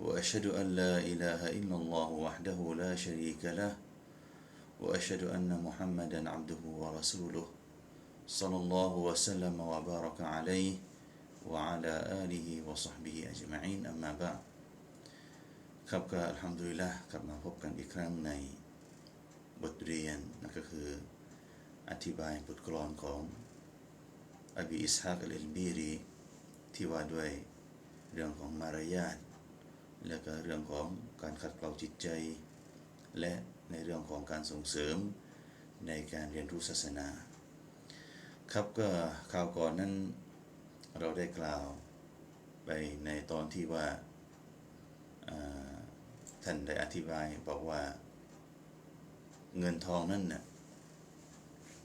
واشهد ان لا اله الا الله وحده لا شريك له واشهد ان محمدا عبده ورسوله صلى الله وسلم وبارك عليه وعلى اله وصحبه اجمعين اما بعد ครับก็อัลฮัมดุลิลละกลับมาพบกันอีกครั้งในบทเรียนนั่นก็คืออธิบายบทกลอนของอบีอิสฮากอัลอิลบีรีที่ว่าด้วยเรื่องของมารยาท และก็เรื่องของการขัดเกลาจิตใจ และในเรื่องของการส่งเสริมในการเรียนรู้ศาสนา ครับก็ข่าวก่อนนั้นเราได้กล่าวไปในตอนที่ว่าาท่านได้อธิบายบอกว่าเงินทองนั่นน่ะ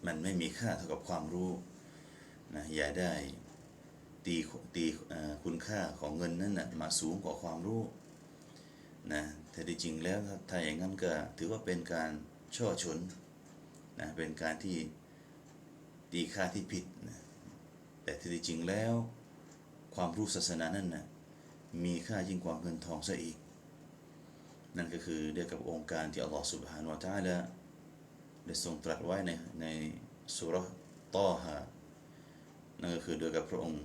มันไม่มีค่าเท่ากับความรู้นะอย่าได้ตีตีคุณค่าของเงินนั้นน่ะมาสูงกว่าความรู้ นะแต่ที่จริงแล้วถ้าอย่างนั้นก็ถือว่าเป็นการช่อชนนะเป็นการที่ตีค่าที่ผิดนะแต่ที่จริงแล้วความรู้ศาสนานั้นนะมีค่ายิ่งกว่าเงินทองซะอีก นั่นก็คือเดียวกับองค์การที่อัลลอฮฺสุบฮานุวะตาละได้ทรงตรัสไว้ในในสุรต้อฮะนั่นก็คือเดียวกับพระองค์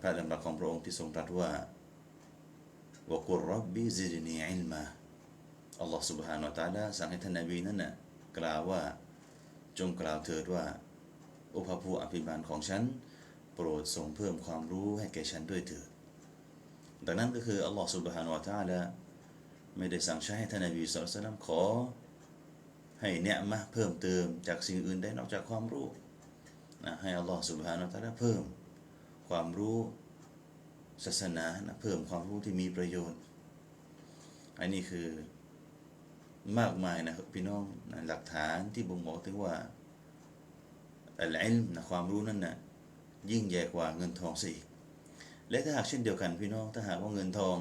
พระดำรัสของพระองค์ที่ทรงตรัสว่า วะกุรรับบิซิดนีอิลมาอัลลอฮฺ سبحانه และ تعالى สั่งให้ท่านนบีนั้นน่ะกล่าวว่าจงกล่าวเถิดว่าโอพระผู้อภิบาลของฉัน โปรดทรงเพิ่มความรู้ให้แก่ฉันด้วยเถิดดังนั้นก็คืออัลลอฮฺ سبحانه และ تعالى ไม่ได้สั่งใช้ให้ท่านนบีสุลต่านขอ ให้เนียมะเพิ่มเติมจากสิ่งอื่นได้นอกจากความรู้นะให้อัลลอฮฺ سبحانه และ تعالى เพิ่มความรู้ ศาสนานะเพิ่มความรู้ที่มีประโยชน์ อันนี้คือมากมายนะพี่น้องนะหลักฐานที่บ่งบอกถึงว่าอัลอิลมนะความรู้นั่นนะยิ่งใหญ่กว่าเงินทองซะอีก และถ้าหากเช่นเดียวกันพี่น้องถ้าหากว่าเงินทอง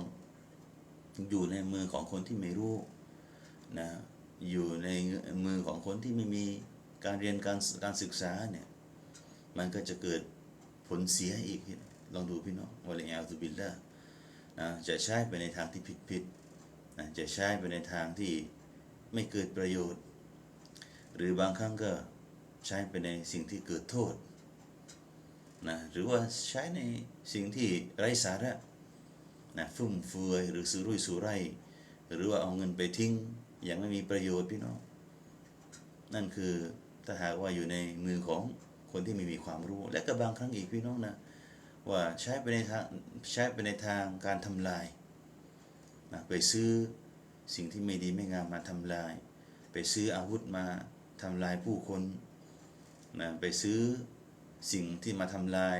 อยู่ในมือของคนที่ไม่รู้นะอยู่ในมือของคนที่ไม่มีการเรียนการการศึกษาเนี่ยมันก็จะเกิดผลเสียอีก ลองดูพี่น้องวะลัยอาซุบิลละนะจะใช้ไปในทางที่ผิดผิดนะจะใช้ไปในทางที่ไม่เกิดประโยชน์ หรือบางครั้งก็ใช้ไปในสิ่งที่เกิดโทษนะหรือว่าใช้ในสิ่งที่ไร้สาระนะฟุ่มเฟือยหรือซื้อรุ่ยสู่ไรหรือว่าเอาเงินไปทิ้งอย่างไม่มีประโยชน์พี่น้องนั่นคือถ้าหากว่าอยู่ในมือของคนที่ไม่มีความรู้ และก็บางครั้งอีกพี่น้องนะ ว่าใช้ไปในทางใช้ไปในทางการทำลายนะไปซื้อสิ่งที่ไม่ดีไม่งามมาทำลาย ไปซื้ออาวุธมาทำลายผู้คนนะไปซื้อสิ่งที่มาทำลาย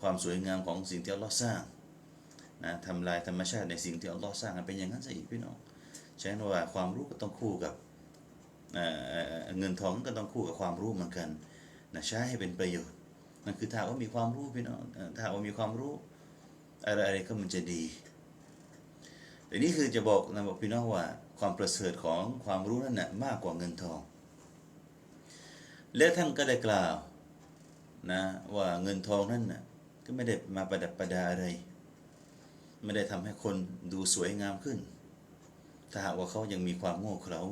ความสวยงามของสิ่งที่อัลลอฮ์สร้างนะทำลายธรรมชาติในสิ่งที่อัลลอฮ์สร้างเป็นอย่างนั้นซะอีกพี่น้องใช่ไหมว่าความรู้ก็ต้องคู่กับเเงินทองก็ต้องคู่กับความรู้เหมือนกันนะใช้ให้เป็นประโยชน์ นั่นคือถ้าว่ามีความรู้พี่น้องถ้าว่ามีความรู้ อะไรอะไรก็มันจะดี แต่นี่คือจะบอกนะบอกพี่น้องว่า ความประเสริฐของความรู้นั่นนะมากกว่าเงินทอง และท่านก็ได้กล่าวนะว่าเงินทองนั่นนะก็ไม่ได้มาประดับประดาอะไร ไม่ได้ทำให้คนดูสวยงามขึ้น ถ้าหากว่าเขายังมีความโง่เขลา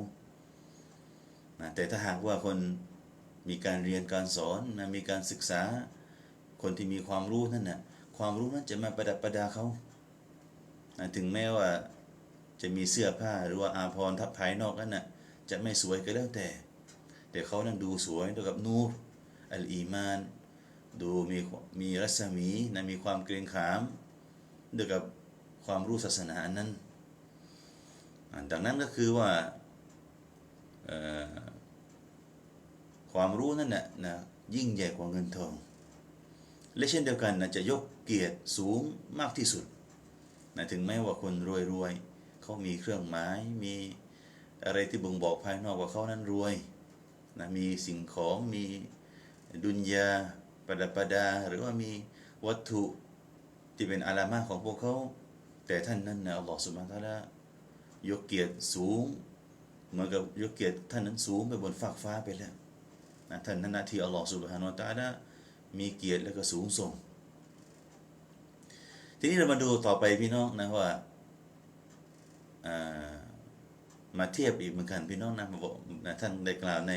นะแต่ถ้าหากว่าคน มีการเรียนการสอนนะมีการศึกษา คนที่มีความรู้นั่นนะความรู้นั้นจะมาประดับประดาเขานะถึงแม้ว่าจะมีเสื้อผ้าหรือว่าอาภรณ์ทับภายนอกนั้นนะจะไม่สวยก็แล้วแต่ แต่เขานั้นดูสวยด้วยกับนูรอัลอีมาน ดูมีมีรัศมีนะมีความเกรงขามด้วยกับความรู้ศาสนานั้นดังนั้นก็คือว่า ความรู้นั่นนะนะยิ่งใหญ่กว่าเงินทอง และเช่นเดียวกันนะจะยกเกียรติสูงมากที่สุดนะถึงแม้ว่าคนรวยๆเขามีเครื่องหมายมีอะไรที่บ่งบอกภายนอกว่าเขานั้นรวยนะมีสิ่งของมีดุนยาประดับประดา หรือว่ามีวัตถุที่เป็นอาลามาของพวกเขา แต่ท่านนั้นนะอัลลอฮฺสุบฮานตะลายกเกียรติสูงเหมือนกับยกเกียรติท่านนั้นสูงไปบนฟากฟ้าไปแล้ว ท่านนั้นนะที่อัลลอฮฺสุบฮานะฮูวะตะอาลามีเกียรติและก็สูงส่ง ทีนี้เรามาดูต่อไปพี่น้องนะว่าอ่า มาเทียบอีกเหมือนกันพี่น้องนะมาบอกนะท่านได้กล่าวใน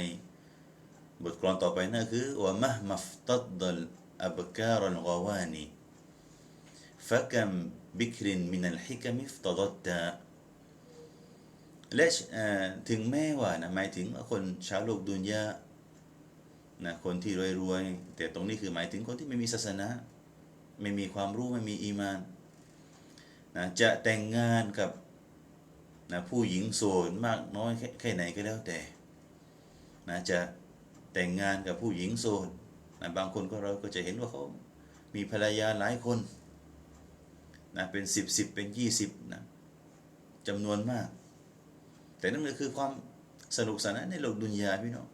บทกลอนต่อไปนั่นคือว่ามะมัฟตัดดัลอับการัลกาวานี فكم بكر من الحكم افتضت และถึงแม้ว่านะหมายถึงคนชาวโลกดุนยา นะคนที่รวยๆแต่ตรงนี้คือหมายถึงคนที่ไม่มีศาสนา ไม่มีความรู้ไม่มีอีมานนะจะแต่งงานกับนะผู้หญิงโสดมากน้อยแค่ไหนก็แล้วแต่นะจะแต่งงานกับผู้หญิงโสดนะบางคนก็เราก็จะเห็นว่าเขามีภรรยาหลายคนนะเป็นสิบสิบเป็นยี่สิบนะจำนวนมาก แต่นั่นก็คือความสนุกสนานในโลกดุนยาพี่น้อง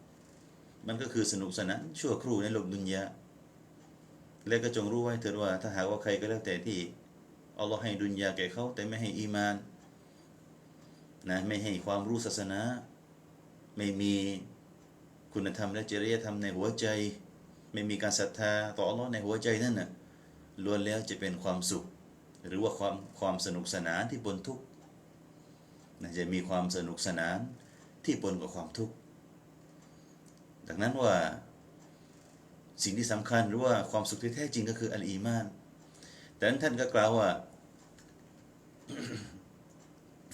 มันก็คือสนุกสนานชั่วครู่ในโลกดุนยาและก็จงรู้ไว้เถิดว่าถ้าหากว่าใครก็แล้วแต่ที่อัลลอฮ์ให้ดุนยาแก่เขาแต่ไม่ให้อีมานนะไม่ให้ความรู้ศาสนา ไม่มีคุณธรรมและจริยธรรมในหัวใจ ไม่มีการศรัทธาต่ออัลลอฮ์ในหัวใจนั่นน่ะล้วนแล้วจะเป็นความสุข หรือว่าความความสนุกสนานที่ปนทุกข์นะจะมีความสนุกสนานที่ปนกับความทุกข์ ดังนั้นว่าสิ่งที่สำคัญหรือว่าความสุขที่แท้จริงก็คืออัลอีมาน แต่นั้นท่านก็กล่าวว่า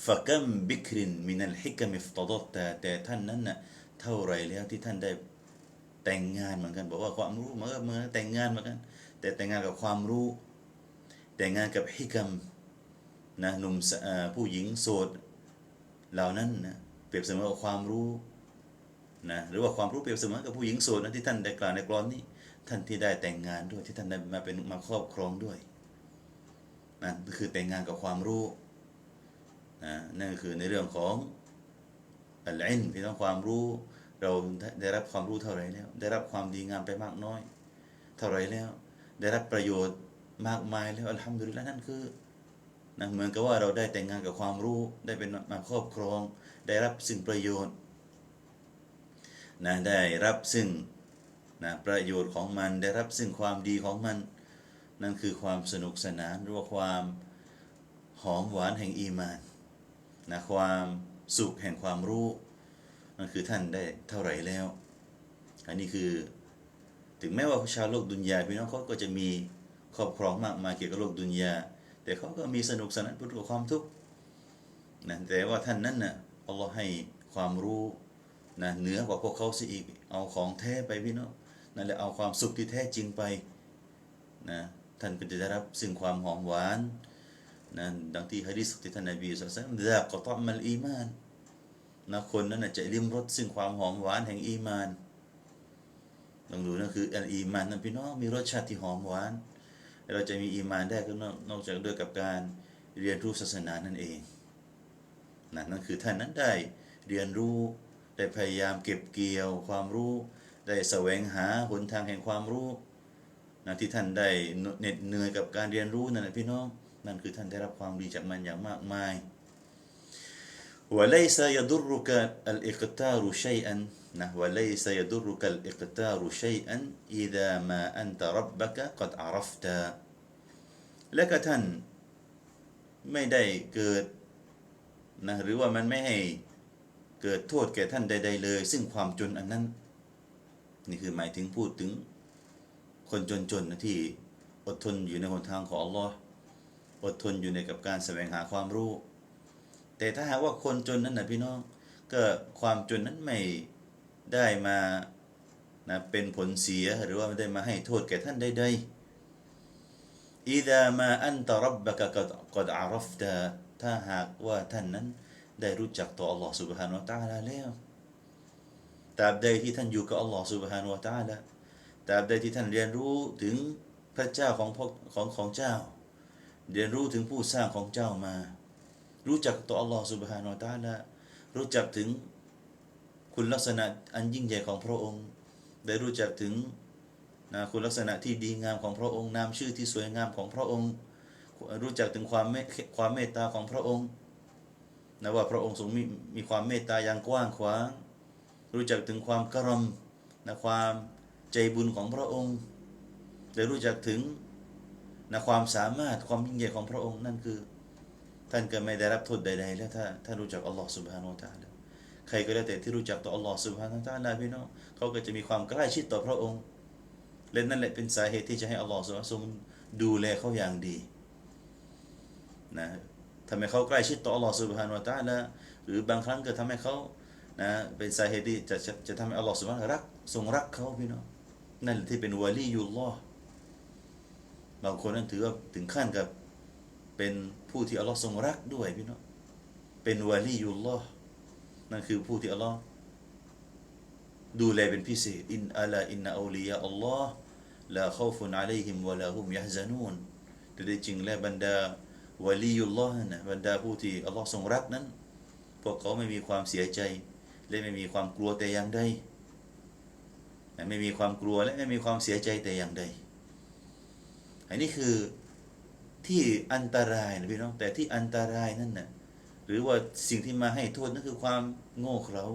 ฟักัมบิครินมินัลฮิกมิฟตดตแต่ท่านนั้นน่ะเท่าไรแล้วที่ท่านได้แต่งงานเหมือนกัน บอกว่าความรู้มันก็เหมือนแต่งงานเหมือนกัน แต่แต่งงานกับความรู้ แต่งงานกับฮิกัมนะหนุ่มผู้หญิงโสดเหล่านั้นนะเปรียบเสมือนกับความรู้ นะหรือว่าความรู้เปรียบเสมือนกับผู้หญิงโสดนะที่ท่านได้กล่าวในกรอนนี้ ท่านที่ได้แต่งงานด้วยที่ท่านได้มาเป็นมาครอบครองด้วยนั่นคือแต่งงานกับความรู้นะนั่นคือในเรื่องของอัลอินพี่น้องความรู้เราได้รับความรู้เท่าไรแล้ว ได้รับความดีงามไปมากน้อย เท่าไรแล้ว ได้รับประโยชน์มากมายแล้วอัลฮัมดุลิลละนั่นคือนะเหมือนกับว่าเราได้แต่งงานกับความรู้ได้เป็นมาครอบครอง ได้รับสิ่งประโยชน์ นะได้รับซึ่งนะประโยชน์ของมันได้รับซึ่งความดีของมัน นั่นคือความสนุกสนานหรือว่าความหอมหวานแห่งอีมานนะความสุขแห่งความรู้นั่นคือท่านได้เท่าไหร่แล้ว อันนี้คือถึงแม้ว่าชาวโลกดุนยาพี่น้องเขาก็จะมีครอบครองมากมายเกี่ยวกับโลกดุนยา แต่เขาก็มีสนุกสนานพ้นกับความทุกข์นะแต่ว่าท่านนั้นนะ่ะอัลลอฮ์ให้ความรู้ นะเหนือกว่าพวกเขาสิอีก เอาของแท้ไปพี่น้องนั่นแหละเอาความสุขที่แท้จริงไปนะท่านก็จะได้รับซึ่งความหอมหวานนะดังที่ฮะดิษที่ท่านนบีสุลต่านดะกตอมัลอีมานนะคนนั้นจะลิ้มรสซึ่งความหอมหวานแห่งอีมานลองดูนั่นคืออัลอีมานนั่นพี่น้องมีรสชาติที่หอมหวาน เราจะมีอีมานได้ก็นอกจากด้วยกับการเรียนรู้ศาสนานั่นเองนะนั่นคือท่านนั้นได้เรียนรู้ ได้พยายามเก็บเกี่ยวความรู้ ได้แสวงหาหนทางแห่งความรู้นะที่ท่านได้เหน็ดเหนื่อยกับการเรียนรู้นั่นแหละพี่น้องนั่นคือท่านได้รับความดีจากมันอย่างมากมาย وليس يضرك الإقتار شيئا นะ وليس يضرك الإقتار شيئا إذا ما أنت ربك قد عرفت และก็ท่านไม่ได้เกิดนะหรือว่ามันไม่ให้ เกิดโทษแก่ท่านใด ๆ เลย ซึ่งความจนอันนั้น นี่คือหมายถึงพูดถึงคนจนๆนะที่อดทนอยู่ในหนทางของอัลลอฮ์อดทนอยู่ในกับการแสวงหาความรู้ แต่ถ้าหากว่าคนจนนั้นนะพี่น้อง ก็ความจนนั้นไม่ได้มานะเป็นผลเสียหรือว่าไม่ได้มาให้โทษแก่ท่านใดๆอิดามาอันตรับบะกะกดอารฟตาถ้าหากว่าท่านนั้น ได้รู้จักต่ออัลลอฮ์ سبحانه และ تعالى แล้วตราบใดที่ท่านอยู่กับอัลลอฮ์ سبحانه และ تعالى ตราบใดที่ท่านเรียนรู้ถึงพระเจ้าของของของเจ้า เรียนรู้ถึงผู้สร้างของเจ้ามา รู้จักต่ออัลลอฮ์ سبحانه และ تعالى รู้จักถึงคุณลักษณะอันยิ่งใหญ่ของพระองค์ ได้รู้จักถึงนะคุณลักษณะที่ดีงามของพระองค์นามชื่อที่สวยงามของพระองค์ รู้จักถึงความเมตความเมตตาของพระองค์ นะว่าพระองค์ทรงมีมีความเมตตาอย่างกว้างขวาง รู้จักถึงความกรรมนะความใจบุญของพระองค์ได้รู้จักถึงนะความสามารถความยิ่งใหญ่ของพระองค์นั่นคือ ท่านก็ไม่ได้รับโทษใดๆแล้วถ้าถ้านรู้จักอัลลอฮ์สุบฮานาอัลตาลใครก็แล้วแต่ที่รู้จักต่ออัลลอฮ์สุบฮานาอัลตะอาลาพี่น้องเขาก็จะมีความใกล้ชิดต่อพระองค์และนั่นแหละเป็นสาเหตุที่จะให้อัลลอฮ์ทรงดูแลเขาอย่างดีนะ ทำให้เขาใกล้ชิดต่ออัลลอฮ์สุบฮานาอัลตะลาหรือบางครั้งก็ทำให้เขานะเป็นสาเหตุที่จะจะจะทำให้อัลลอฮ์สุบฮานรักทรงรักเขาพี่น้องนั่นที่เป็นวะลียุลลอฮ์บางคนนั้นถือว่าถึงขั้นกับเป็นผู้ที่อัลลอฮ์ทรงรักด้วยพี่น้องเป็นวาลียุลลอฮ์นั่นคือผู้ที่อัลลอฮ์ดูแลเป็นพิเศษอินอัลาอินนาอูลียาอัลลอฮ์ลาขอฟุนอะลัยฮิมวะลาฮุมยะฮซานูนแต่ที่จริงแล้วบรรดา วลียุลลอฮ์นะบรรดาผู้ที่อัลลอฮ์ทรงรักนั้น พวกเขาไม่มีความเสียใจ และไม่มีความกลัวแต่อย่างใดไม่มีความกลัวและไม่มีความเสียใจแต่อย่างใดอันนี้คือที่อันตรายนะพี่น้องแต่ที่อันตรายนั่นนะ่ะหรือว่าสิ่งที่มาให้โทษนั่นคือความโง่เขลา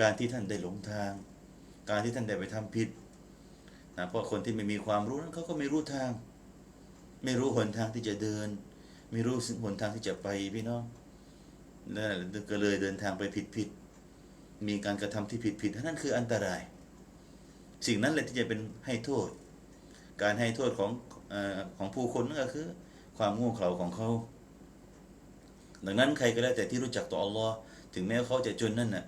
การที่ท่านได้หลงทาง การที่ท่านได้ไปทำผิดนะเพราะคนที่ไม่มีความรู้นั้นเขาก็ไม่รู้ทาง ไม่รู้หนทางที่จะเดิน ไม่รู้หนทางที่จะไปพี่น้องนั่นก็เลยเดินทางไปผิดผิดมีการกระทำที่ผิดผิดนั่นคืออันตราย สิ่งนั้นแหละที่จะเป็นให้โทษ การให้โทษของอของผู้คนนั่นก็คือ ความโง่เขลาของเขา ดังนั้นใครก็แล้วแต่ที่รู้จักต่ออัลลอฮ์ถึงแม้เขาจะจนนั่นน่ะ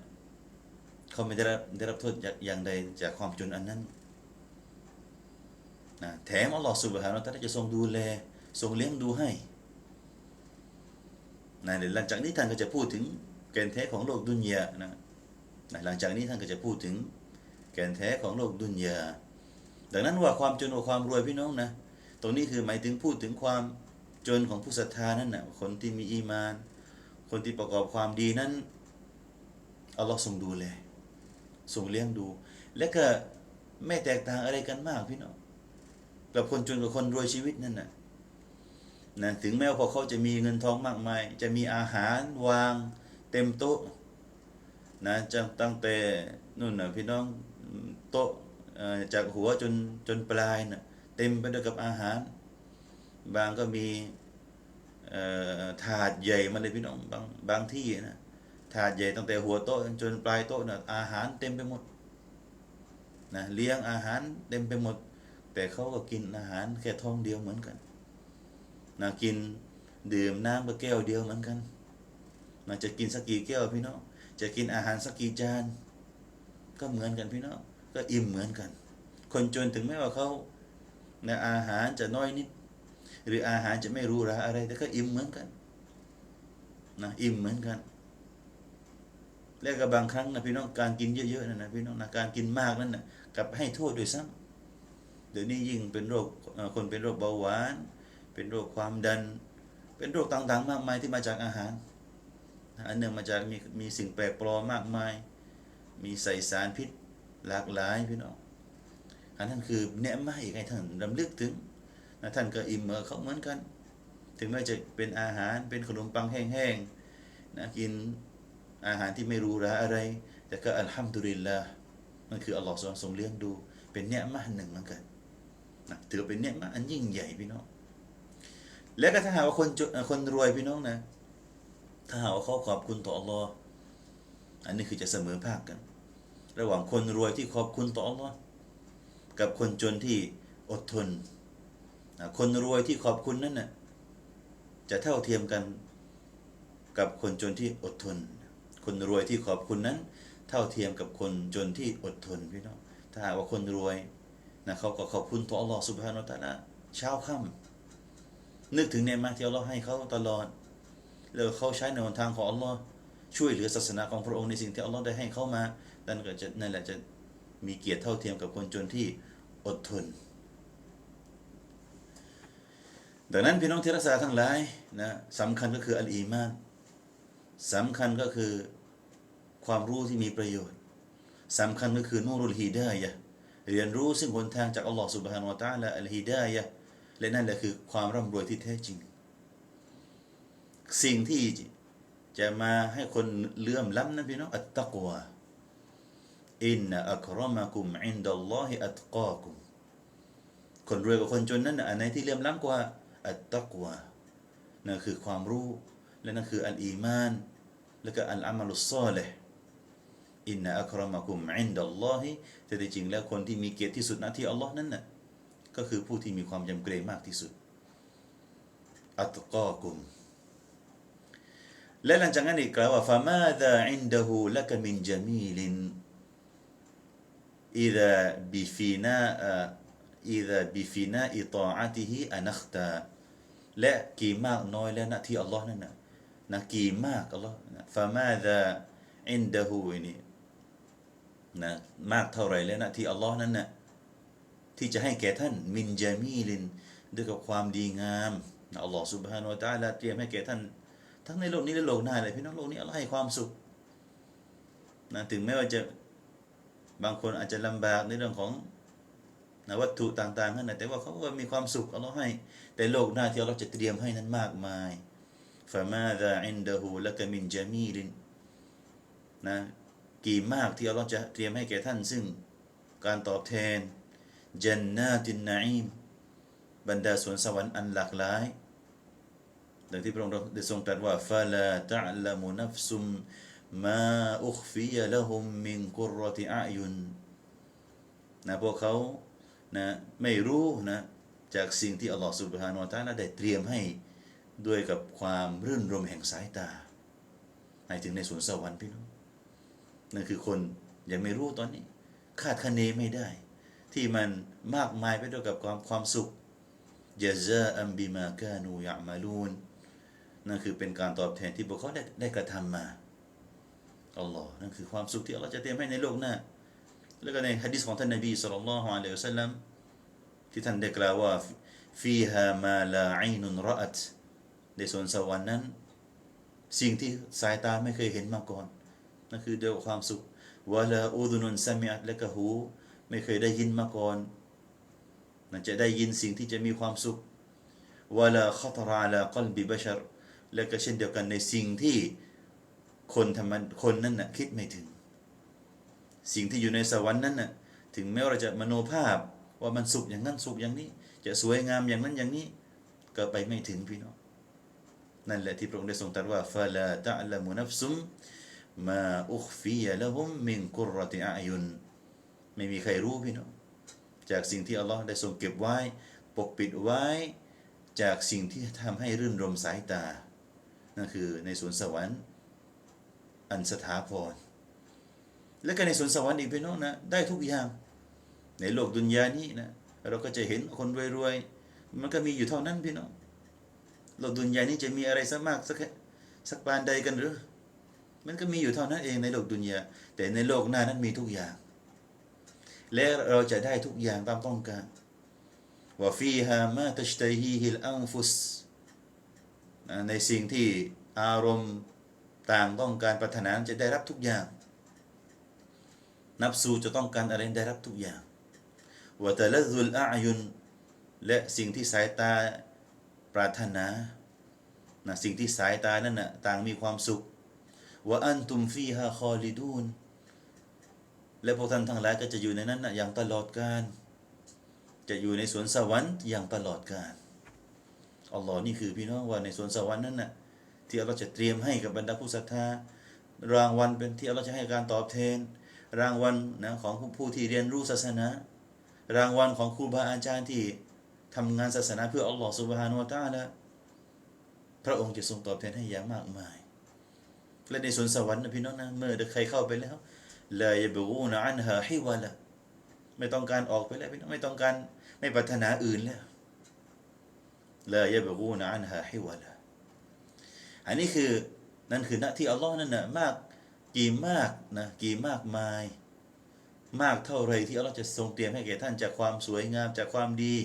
เขาไม่ได้รับได้รับโทษอย่างใดจากความจนอันนั้นนะแถมอัลลอฮ์สุบฮานาตะจะทรงดูแล ทรงเลี้ยงดูให้ นะหลังจากนี้ท่านก็จะพูดถึงแกนแท้ของโลกดุนยานะนะหลังจากนี้ท่านก็จะพูดถึงแกนแท้ของโลกดุนยาดังนั้นว่าความจนกับความรวยพี่น้องนะตรงนี้คือหมายถึงพูดถึงความจนของผู้ศรัทธานั่นนะคนที่มีอีมาน คนที่ประกอบความดีนั้นอัลลอฮ์ทรงดูแลทรงเลี้ยงดู และก็ไม่แตกต่างอะไรกันมากพี่น้องกับคนจนกับคนรวยชีวิตนั่นนะ นะถึงแม้ว่าเขาจะมีเงินทองมากมาย จะมีอาหารวางเต็มโต๊ะนะจะตั้งแต่นู่นนะพี่น้องโต๊ะจากหัวจนจนปลายนะ่ะเต็มไปด้วยกับอาหาร บางก็มีถาดใหญ่มาเลยพี่น้องบางบางที่นะถาดใหญ่ตั้งแต่หัวโต๊ะจนปลายโต๊ะนะอาหารเต็มไปหมดนะเลี้ยงอาหารเต็มไปหมด แต่เขาก็กินอาหารแค่ท้องเดียวเหมือนกัน นะกินดื่มน้ำก็แก้วเดียวเหมือนกันนะจะกินสักกี่แก้วพี่น้องจะกินอาหารสักกี่จาน ก็เหมือนกันพี่น้องก็อิ่มเหมือนกัน คนจนถึงแม้ว่าเขาในอาหารจะน้อยนิด หรืออาหารจะไม่รู้ราอะไร แต่ก็อิ่มเหมือนกันนะอิ่มเหมือนกัน และก็บางครั้งนะพี่น้องการกินเยอะๆนั่นนะพี่น้องนะการกินมากนั่นนะกับให้โทษด้วยซ้ำเดี๋ยวนี้ยิ่งเป็นโรคคนเป็นโรคเบาหวาน เป็นโรคความดัน เป็นโรคต่างๆ มากมายที่มาจากอาหาร อันเนื่องมาจากมีมีสิ่งแปลกปลอมมากมาย มีใส่สารพิษหลากหลายพี่น้องอันนั้นคือเนื้อมาอีกให้ท่านรำลึกถึงนะท่านก็อิ่มเมอเขาเหมือนกัน ถึงแม้จะเป็นอาหารเป็นขนมปังแห้งๆนะกินอาหารที่ไม่รู้ราอะไร แต่ก็อัลฮัมดุลิลละมันคืออัลลอฮฺทรงเลี้ยงดู เป็นเนื้อมาหนึ่งเหมือนกันนะถือเป็นเนื้อมาอันยิ่งใหญ่พี่น้อง และก็ถ้าหากว่าคนคนรวยพี่น้องนะ ถ้าหากว่าเขาขอบคุณต่ออัลลอฮ์อันนี้คือจะเสมอภาคกัน ระหว่างคนรวยที่ขอบคุณต่ออัลลอฮ์กับคนจนที่อดทน คนรวยที่ขอบคุณนั่นน่ะจะเท่าเทียมกันกับคนจนที่อดทน คนรวยที่ขอบคุณนั้น เท่าเทียมกับคนจนที่อดทนพี่น้อง ถ้าหากว่าคนรวยนะเขาก็ขอบคุณต่ออัลลอฮ์สุบฮานาตะละเช้าค่ำ นึกถึงเนมาที่อัลลอฮ์ให้เขาตลอด แล้วเขาใช้ในหนทางของอัลลอฮ์ช่วยเหลือศาสนาของพระองค์ในสิ่งที่อัลลอฮ์ได้ให้เขามานั่นก็จะนั่นแหละจะมีเกียรติเท่าเทียมกับคนจนที่อดทน ดังนั้นพี่น้องที่รักษาทั้งหลายนะสำคัญก็คืออัลอีมานสำคัญก็คือความรู้ที่มีประโยชน์สำคัญก็คือนูรุลฮีดายะเรียนรู้ซึ่งหนทางจากอัลลอฮ์สุบฮานวะตะลาอัลฮีดายะ และนั่นแหละคือความร่ำรวยที่แท้จริง สิ่งที่จะมาให้คนเลื่อมล้ำนั้นพี่น้องอัตตักวาอินนะอัครมะกุมอินดัลลอฮิอัตกากุมคนรวยกับคนจนนั้นอันไหนที่เลื่อมล้ำกว่าอัตตักวานั่นคือความรู้และนั่นคืออัลอีมาน แล้วก็อัลอามัลุสซอลิห์อินนะอัครมะกุมอินดัลลอฮิแต่ที่จริงแล้วคนที่มีเกียรติที่สุดณที่อัลลอฮ์นั้นน่ะ ก็คือผู้ที่มีความยำเกรงมากที่สุด อัตกอกุม และหลังจากนั้นอีกกล่าวว่าฟามาดาอินดะฮูละกมินจามีลินอิดะบิฟีนาอิดะบิฟีนาอิตาอัติฮิอันัคตาและกี่มากน้อยแล้วนะที่อัลลอฮ์นั่นนะนะกี่มากอัลลอฮ์ฟามาดาอินดะฮูนี่นะมากเท่าไรแล้วนะที่อัลลอฮ์นั่นนะ่ะ ที่จะให้แก่ท่านมินจามีลินด้วยกับความดีงามอัลลอฮฺสุบฮานาอัลตะลาเตรียมให้แก่ท่าน ทั้งในโลกนี้และโลกหน้าเลยพี่น้องโลกนี้อัลลให้ความสุขนะถึงแม้ว่าจะบางคนอาจจะลำบากในเรื่องของนะวัตถุต่างๆนั่นนะแต่ว่าเขาก็มีความสุขอัลลอฮฺให้ แต่โลกหน้าที่เราจะเตรียมให้นั้นมากมายฟามาดาอินดะฮูละกะมินจามีลินนะกี่มากที่อัลลอฮฺจะเตรียมให้แก่ท่านซึ่งการตอบแทน จันนาตินนาอิมบรรดาสวนสวรรค์อันหลากหลายดังที่พระองค์ได้ทรงตรัสว่าฟาลาตะละมุนัฟซุมมาอุคฟียะละฮุมมินกุรติอายุนนะพวกเขานะไม่รู้นะจากสิ่งที่อัลลอฮฺสุบฮานาอัลตะลาได้เตรียมให้ด้วยกับความรื่นรมแห่งสายตาหมายถึงในสวนสวรรค์พี่น้องนั่นคือคนยังไม่รู้ตอนนี้ คาดคะเนไม่ได้ ที่มันมากมายไปด้วยกับความความสุขยะซาอัมบิมากานูยะมาลูนนั่นคือเป็นการตอบแทนที่พวกเขาได้ได้กระทำมาอัลลอฮ์นั่นคือความสุขที่อัลลอฮ์จะเตรียมให้ในโลกหน้าแล้วก็ในฮะดิษของท่านนบีสุลต่านละฮ์อะลัยฮิวสัลลัมที่ท่านได้กล่าวว่าฟีฮามาลาอินุนรอัตในสวนสวรรค์นั้น สิ่งที่สายตาไม่เคยเห็นมาก่อนนั่นคือเดียวความสุขวะลาอูดุนุนซามิอัตและก็หู ไม่เคยได้ยินมาก่อนนั่นจะได้ยินสิ่งที่จะมีความสุขวะลาขตราลากลบิบชรและก็เช่นเดียวกันในสิ่งที่คนทำมันคนนั้นน่ะคิดไม่ถึง สิ่งที่อยู่ในสวรรค์นั้นน่ะถึงแม้ว่าเราจะมโนภาพว่ามันสุขอย่างนั้นสุขอย่างนี้ จะสวยงามอย่างนั้นอย่างนี้ ก็ไปไม่ถึงพี่น้องนั่นแหละที่พระองค์ได้ทรงตรัสว่าฟาลาตะละมุนัฟซุมมาอุคฟียะละฮุมมินกุรรติอายุน ไม่มีใครรู้พี่น้องจากสิ่งที่อัลลอฮ์ได้ทรงเก็บไว้ ปกปิดไว้ จากสิ่งที่ทำให้รื่นรมสายตา นั่นคือในสวนสวรรค์อันสถาพร และก็ในสวนสวรรค์อีกพี่น้องนะได้ทุกอย่าง ในโลกดุนยานี้นะเราก็จะเห็นคนรวยๆ มันก็มีอยู่เท่านั้นพี่น้องโลกดุนยานี้จะมีอะไรสักมากสักแค่สักปานใดกันหรือ มันก็มีอยู่เท่านั้นเองในโลกดุนยาแต่ในโลกหน้านั้นมีทุกอย่าง และเราจะได้ทุกอย่างตามต้องการว่าฟีฮามาตัชตฮีฮิลอังฟุสในสิ่งที่อารมณ์ต่างต้องการปรารถนาจะได้รับทุกอย่าง นับสูจะต้องการอะไรได้รับทุกอย่างวะตะละซุลอายุนและสิ่งที่สายตาปรารถนานะสิ่งที่สายตานั่นนะต่างมีความสุขวะอันตุมฟีฮาคอลิดูน และพวกท่านทั้งหลายก็จะอยู่ในนั้นนะอย่างตลอดกาลจะอยู่ในสวนสวรรค์อย่างตลอดกาลอัลลอฮ์นี่คือพี่น้องว่าในสวนสวรรค์นั้นนะที่เราจะเตรียมให้กับบรรดาผู้ศรัทธารางวัลเป็นที่เราจะให้การตอบแทน รางวัลนะของผู้ที่เรียนรู้ศาสนา รางวัลของครูบาอาจารย์ที่ทำงานศาสนาเพื่ออัลลอฮ์สุบฮานุวะตาละพระองค์จะทรงตอบแทนให้อย่างมากมาย และในสวนสวรรค์นะพี่น้องนะเมื่อใครเข้าไปแล้ว ลายบูนะอันฮาฮิวะละไม่ต้องการออกไปแล้วไม่ต้องการไม่ปรารถนาอื่นแล้วลายบูนะอันฮาฮิวะละอันนี้คือนั่นคือหน้าที่อัลลอฮ์นั่นนะมากกี่มากนะกี่มากมาย มากเท่าไรที่อัลลอฮ์จะทรงเตรียมให้แก่ท่านจากความสวยงามจากความดี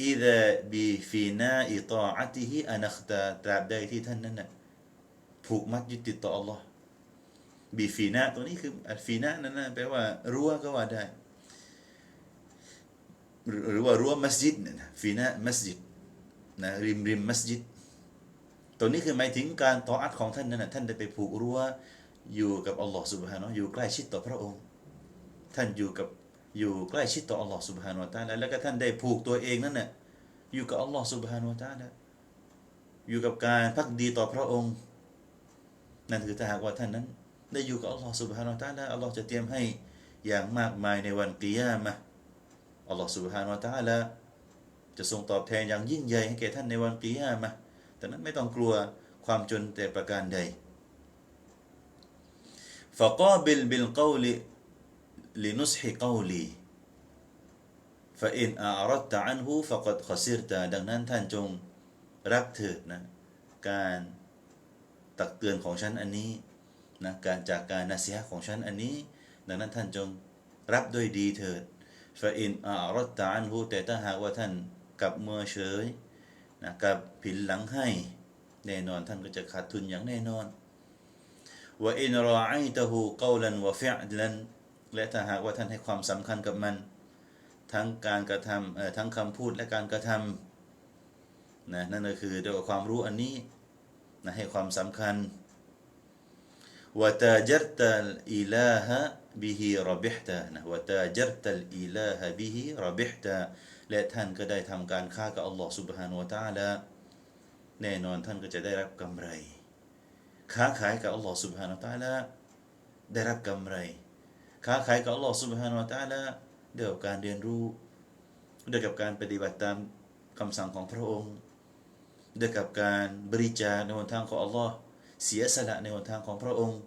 อีดะบีฟีนาอิตาอัติฮิอานัคตาตราบใดที่ท่านนั้นน่ะผูกมัดยึดติดต่ออัลลอฮ์ บีฟีนะตัวนี้คืออัลฟีนะนั่นนะแปลว่ารั้วก็ว่าได้ หรือว่ารั้วมัสยิดนี่ยนะฟีนะมัสยิดนะริมริมมัสยิดตัวนี้คือหมายถึงการต่ออัดของท่านนั่นนะท่านได้ไปผูกรั้วอยู่กับอัลลอฮ์สุบฮานะอยู่ใกล้ชิดต่อพระองค์ ท่านอยู่กับอยู่ใกล้ชิดต่ออัลลอฮ์สุบฮานะฮูตะอาลาแล้วก็ท่านได้ผูกตัวเองนั่นน่ะอยู่กับอัลลอฮ์สุบฮานะฮูตะอาอยู่กับการพักดีต่อพระองค์ นั่นคือถ้าหากว่าท่านนั้น ได้อยู่กับอัลลอฮ์สุบฮานะฮูตะอาลาอัลลอฮ์จะเตรียมให้อย่างมากมายในวันกิยามะห์อัลลอฮ์สุบฮานะฮูตะอาลาจะทรงตอบแทนอย่างยิ่งใหญ่ให้แก่ท่านในวันกิยามะห์แต่นั้นไม่ต้องกลัวความจนแต่ประการใด فقابل بالقول لنصح قولي فإن أعرضت عنه فقد خسرت ดังนั้นท่านจงรับเถิดนะ การตักเตือนของฉันอันนี้ นะการจากการนาเสียของฉันอันนี้ ดังนั้นท่านจงรับด้วยดีเถิดฟาอินอารตตานหูแต่ถ้าหากว่าท่านกับเมื่อเฉยนะกับผินหลังให้แน่นอนท่านก็จะขาดทุนอย่างแน่นอนว่าอินรอไอตะหูเกาลันวะฟิอลันและถ้าหากว่าท่านให้ความสำคัญกับมัน ทั้งการกระทำเอ่อทั้งคำพูดและการกระทำนะนั่นก็คือด้วยความรู้อันนี้นะให้ความสำคัญ วะตาจัรตัลอิลาฮะบิฮิรบิฮตะนะวะตาจัรตัลอิลาฮะบิฮิรบิฮตะและท่านก็ได้ทำการค้ากับอัลลอฮ์ سبحانه และ تعالى แน่นอนท่านก็จะได้รับกำไร ค้าขายกับอัลลอฮ์ سبحانه และ تعالى ได้รับกำไร ค้าขายกับอัลลอฮ์ سبحانه และ تعالى ด้วยกับการเรียนรู้ด้วยกับการปฏิบัติตามคำสั่งของพระองค์ด้วยกับการบริจาคในหนทางของอัลลอฮ์ เสียสละในหนทางของพระองค์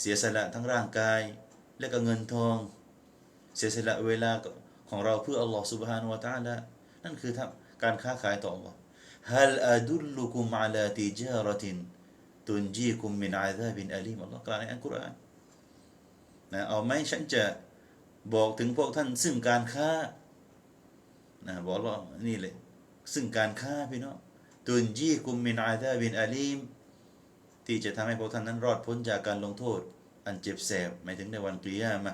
เสียสละทั้งร่างกาย และก็เงินทอง เสียสละเวลาของเราเพื่ออัลลอฮ์ سبحانه และ تعالى นั่นคือทำการค้าขายต่ออัลลอฮ์ هل أدلكم على تجارة تنجيكم من عذاب أليم อัลลอฮ์กล่าวในอัลกุรอานนะเอาไหมฉันจะบอกถึงพวกท่านซึ่งการค้านะบอกว่านี่เลย ซึ่งการค้าพี่น้องตุนจีกุมมินอาซาบินอาลีม ที่จะทำให้พวกท่านนั้นรอดพ้นจากการลงโทษ อันเจ็บแสบหมายถึงในวันกิยามะ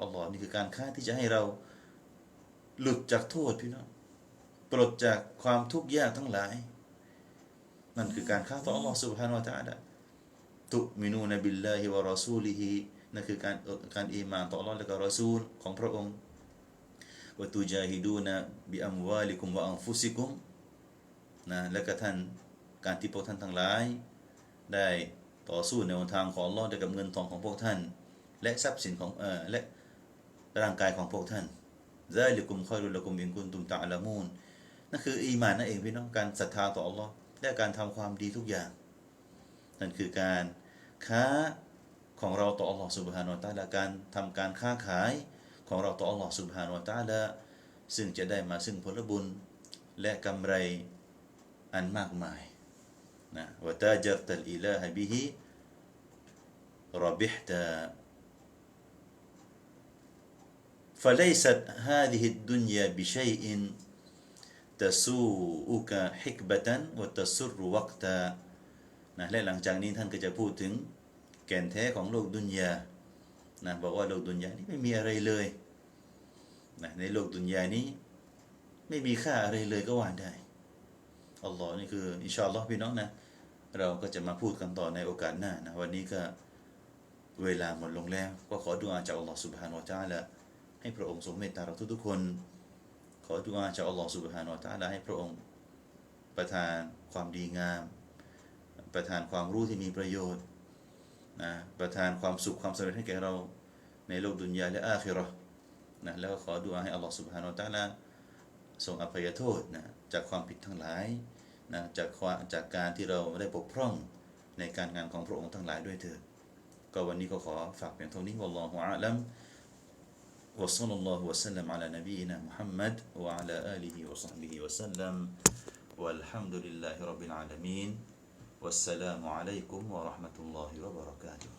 อัลลอฮ์นี่คือการค่าที่จะให้เราหลุดจากโทษพี่น้องปลดจากความทุกข์ยากทั้งหลาย นั่นคือการค่าต่ออัลลอฮ์สุบฮานวะตาดะตุมินูนบิลลาฮิวะรอซูลิฮินั่นคือการการอีมานต่ออัลลอฮ์และก็รอซูลของพระองค์วะตูจาฮิดูนะบิอัมวาลิกุมวะอังฟุซิกุมนะและก็ท่านการที่พวกท่านทั้งหลาย ได้ต่อสู้ในหนทางของลอดกับเงินทองของพวกท่าน และทรัพย์สินของเอ่อและร่างกายของพวกท่านซาลิกุมคอยรุลกุมอินกุนตุมตะอัลามูนนั่นคืออีมานนั่นเองพี่น้องการศรัทธาต่ออัลลอฮ์และการทำความดีทุกอย่าง นั่นคือการค้าของเราต่ออัลลอฮ์สุบฮานาอัลตะอาลาการทำการค้าขายของเราต่ออัลลอฮ์สุบฮานาอัลตะอาลาซึ่งจะได้มาซึ่งผลบุญและกำไรอันมากมาย นะวะตาจัรตัลอิลาฮะบิฮิรบิฮตา فليست هذه الدنيا بشيء تسوءك حكبة وتسر وقتا นะและหลังจากนี้ท่านก็จะพูดถึงแก่นแท้ของโลกดุนยานะบอกว่าโลกดุนยานี้ไม่มีอะไรเลยนะในโลกดุนยานี้ ไม่มีค่าอะไรเลยก็ว่าได้ อัลลอฮ์นี่คืออินชาอัลลอฮ์พี่น้องนะ เราก็จะมาพูดกันต่อในโอกาสหน้านะวันนี้ก็เวลาหมดลงแล้ว ก็ขอดุอาจากอัลลอฮ์สุบฮานวะจ้าละให้พระองค์ทรงเมตตาเราทุกๆคน ขอดุอาจากอัลลอฮ์สุบฮานวะจ้าละให้พระองค์ประทานความดีงาม ประทานความรู้ที่มีประโยชน์นะประทานความสุขความสำเร็จให้แก่เราในโลกดุนยาและอาคิรอนะแล้วขอดุอาให้อัลลอฮ์สุบฮานวะจ้าละ ทรงอภัยโทษนะจากความผิดทั้งหลายนะจากความจากการที่เราได้ปกพร่องในการงานของพระองค์ทั้งหลายด้วยเถิดก็วันนี้ก็ขอฝากเพียงเท่านี้วัลลอฮุอาลัม وصلى الله وسلم على نبينا محمد وعلى آله وصحبه وسلم والحمد لله رب العالمين والسلام عليكم ورحمة الله وبركاته